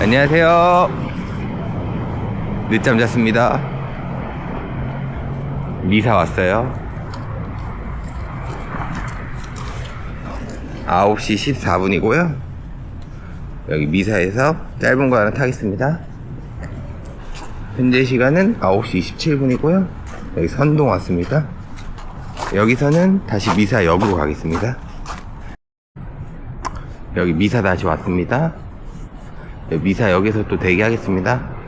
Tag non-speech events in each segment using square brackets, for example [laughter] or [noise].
안녕하세요. 늦잠 잤습니다. 미사 왔어요. 9시 14분이고요. 여기 미사에서 짧은 거 하나 타겠습니다. 현재 시간은 9시 27분이고요. 여기 선동 왔습니다. 여기서는 다시 미사 역으로 가겠습니다. 여기 미사 다시 왔습니다. 미사 역에서 또 대기하겠습니다.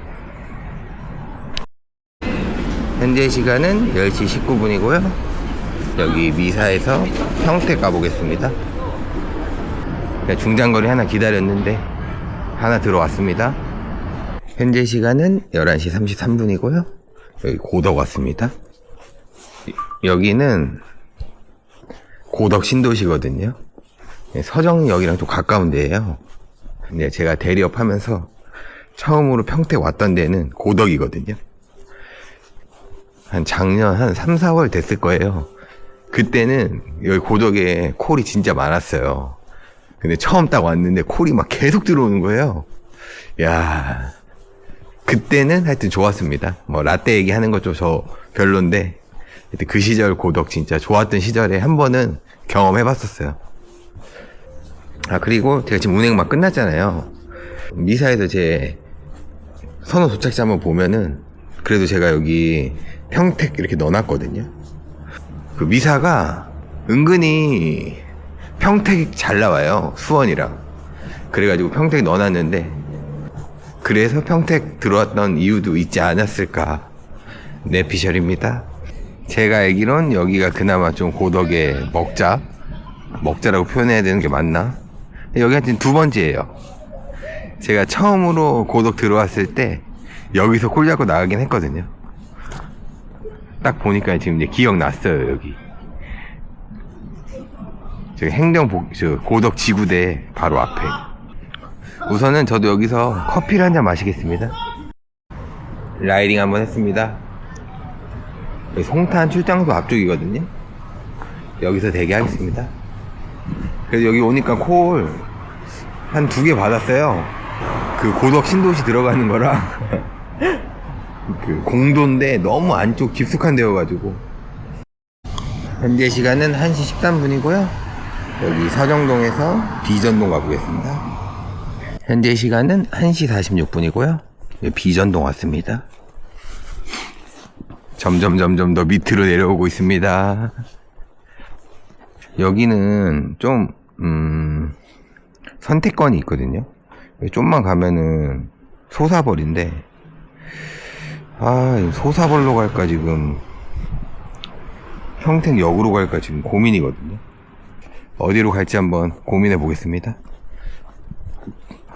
현재 시간은 10시 19분이고요. 여기 미사에서 평택 가보겠습니다. 중장거리 하나 기다렸는데 하나 들어왔습니다. 현재 시간은 11시 33분이고요. 여기 고덕 왔습니다. 여기는 고덕 신도시거든요. 서정역이랑 좀 가까운 데예요. 근데 제가 대리업 하면서 처음으로 평택 왔던 데는 고덕이거든요. 한 작년 한 3, 4월 됐을 거예요. 그때는 여기 고덕에 콜이 진짜 많았어요. 근데 처음 딱 왔는데 콜이 막 계속 들어오는 거예요. 야 그때는 하여튼 좋았습니다. 뭐 라떼 얘기하는 것좀저 별론데 그 시절 고덕 진짜 좋았던 시절에 한 번은 경험해봤었어요. 아 그리고 제가 지금 운행 막 끝났잖아요. 미사에서 제 선호 도착지 한번 보면은 그래도 제가 여기 평택 이렇게 넣어놨거든요. 그 미사가 은근히 평택이 잘 나와요. 수원이랑. 그래가지고 평택 넣어놨는데 그래서 평택 들어왔던 이유도 있지 않았을까. 내 피셜입니다. 제가 알기론 여기가 그나마 좀 고덕의 먹자. 먹자라고 표현해야 되는 게 맞나? 여기 하여튼 두 번째예요. 제가 처음으로 고덕 들어왔을 때 여기서 콜 잡고 나가긴 했거든요. 딱 보니까 지금 이제 기억났어요, 여기. 저기 행정 복, 저 고덕 지구대 바로 앞에. 우선은 저도 여기서 커피를 한 잔 마시겠습니다. 라이딩 한번 했습니다. 송탄 출장소 앞쪽이거든요. 여기서 대기하겠습니다. 그래서 여기 오니까 콜 한 두 개 받았어요. 그 고덕 신도시 들어가는 거랑 [laughs] 그 공도인데 너무 안쪽 깊숙한 데여가지고 현재 시간은 1시 13분이고요. 여기 서정동에서 비전동 가보겠습니다. 현재 시간은 1시 46분이고요. 비전동 왔습니다. 점점 점점 더 밑으로 내려오고 있습니다. 여기는 좀, 음, 선택권이 있거든요. 좀만 가면은 소사벌인데, 아, 이 소사벌로 갈까 지금, 평택역으로 갈까 지금 고민이거든요. 어디로 갈지 한번 고민해 보겠습니다.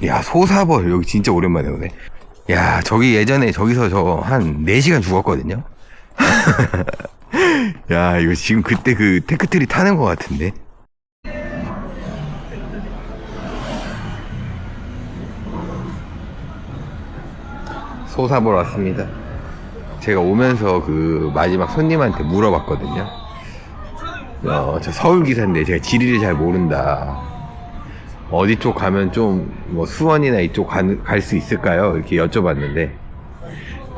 야, 소사벌, 여기 진짜 오랜만에 오네. 야, 저기 예전에 저기서 저 한 4시간 죽었거든요. [laughs] 야, 이거 지금 그때 그 테크트리 타는 것 같은데. 소사볼 왔습니다. 제가 오면서 그 마지막 손님한테 물어봤거든요. 어, 저 서울 기사인데 제가 지리를 잘 모른다. 어디 쪽 가면 좀 뭐 수원이나 이쪽 갈 수 있을까요? 이렇게 여쭤봤는데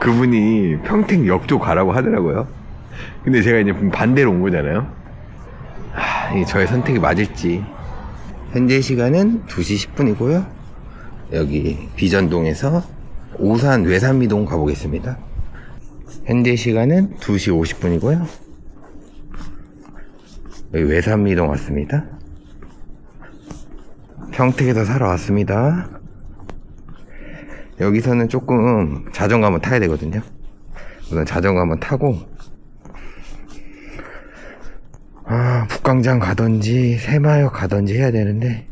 그분이 평택 역 쪽 가라고 하더라고요. 근데 제가 이제 반대로 온 거잖아요. 하, 이게 저의 선택이 맞을지. 현재 시간은 2시 10분이고요. 여기 비전동에서 오산 외산미동 가보겠습니다. 현재 시간은 2시 50분이고요. 여기 외산미동 왔습니다. 평택에서 살아 왔습니다. 여기서는 조금 자전거 한번 타야 되거든요. 우선 자전거 한번 타고 아, 북광장 가든지 새마역 가든지 해야 되는데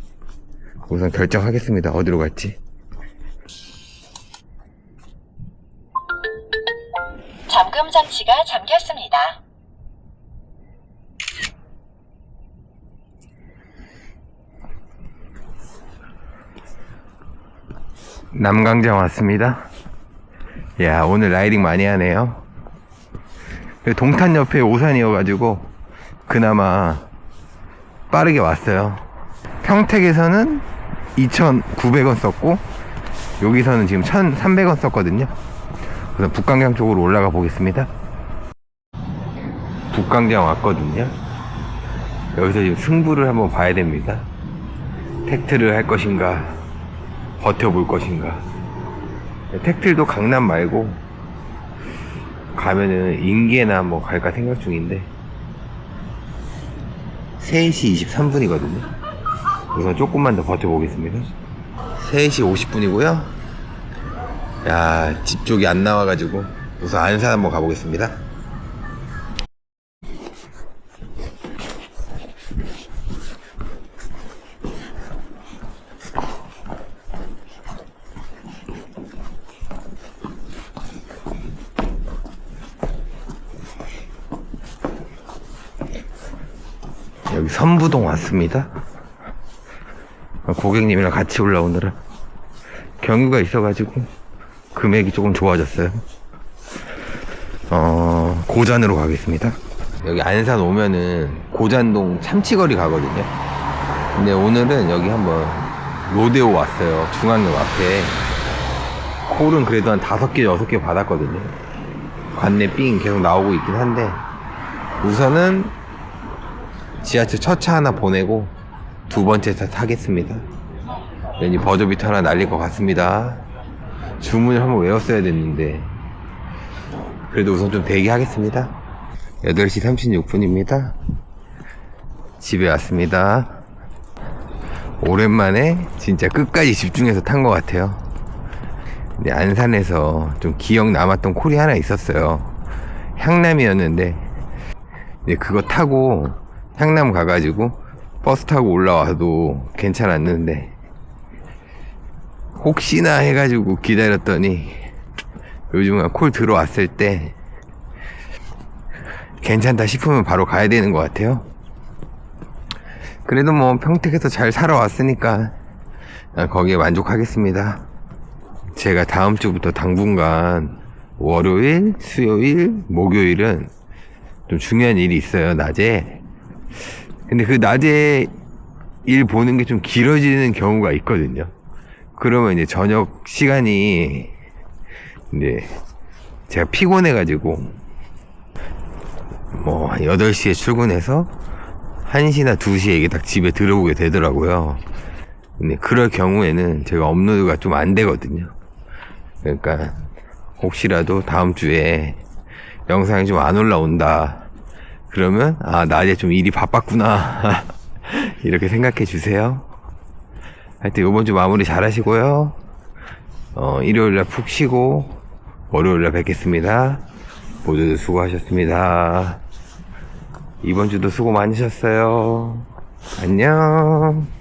우선 결정하겠습니다. 어디로 갈지. 장치가 잠겼습니다. 남강장 왔습니다. 야, 오늘 라이딩 많이 하네요. 동탄 옆에 오산이어가지고, 그나마 빠르게 왔어요. 평택에서는 2,900원 썼고, 여기서는 지금 1,300원 썼거든요. 그래서 북강장 쪽으로 올라가 보겠습니다. 북강장 왔거든요. 여기서 지금 승부를 한번 봐야 됩니다. 택트를 할 것인가, 버텨볼 것인가. 택트도 강남 말고, 가면은 인계나 뭐 갈까 생각 중인데, 3시 23분이거든요. 우선 조금만 더 버텨보겠습니다. 3시 50분이고요. 야, 집 쪽이 안 나와가지고, 우선 안산 한번 가보겠습니다. 여기 선부동 왔습니다. 고객님이랑 같이 올라오느라 경유가 있어가지고 금액이 조금 좋아졌어요. 어, 고잔으로 가겠습니다. 여기 안산 오면은 고잔동 참치거리 가거든요. 근데 오늘은 여기 한번 로데오 왔어요. 중앙역 앞에. 콜은 그래도 한 다섯 개, 여섯 개 받았거든요. 관내 삥 계속 나오고 있긴 한데 우선은 지하철 첫 차 하나 보내고 두 번째 차 타겠습니다. 왠지 버저비터 하나 날릴 것 같습니다. 주문을 한번 외웠어야 됐는데 그래도 우선 좀 대기하겠습니다. 8시 36분입니다. 집에 왔습니다. 오랜만에 진짜 끝까지 집중해서 탄 것 같아요. 근데 안산에서 좀 기억 남았던 콜이 하나 있었어요. 향남이었는데 근데 그거 타고 향남 가가지고 버스 타고 올라와도 괜찮았는데 혹시나 해가지고 기다렸더니 요즘은 콜 들어왔을 때 괜찮다 싶으면 바로 가야 되는 것 같아요. 그래도 뭐 평택에서 잘 살아왔으니까 난 거기에 만족하겠습니다. 제가 다음 주부터 당분간 월요일, 수요일, 목요일은 좀 중요한 일이 있어요, 낮에. 근데 그 낮에 일 보는 게 좀 길어지는 경우가 있거든요. 그러면 이제 저녁 시간이 이제 제가 피곤해가지고 뭐 8시에 출근해서 1시나 2시에 이게 딱 집에 들어오게 되더라고요. 근데 그럴 경우에는 제가 업로드가 좀 안 되거든요. 그러니까 혹시라도 다음 주에 영상이 좀 안 올라온다. 그러면 아 낮에 좀 일이 바빴구나 [laughs] 이렇게 생각해 주세요. 하여튼 이번 주 마무리 잘 하시고요. 어, 일요일날 푹 쉬고 월요일날 뵙겠습니다. 모두 수고하셨습니다. 이번 주도 수고 많으셨어요. 안녕.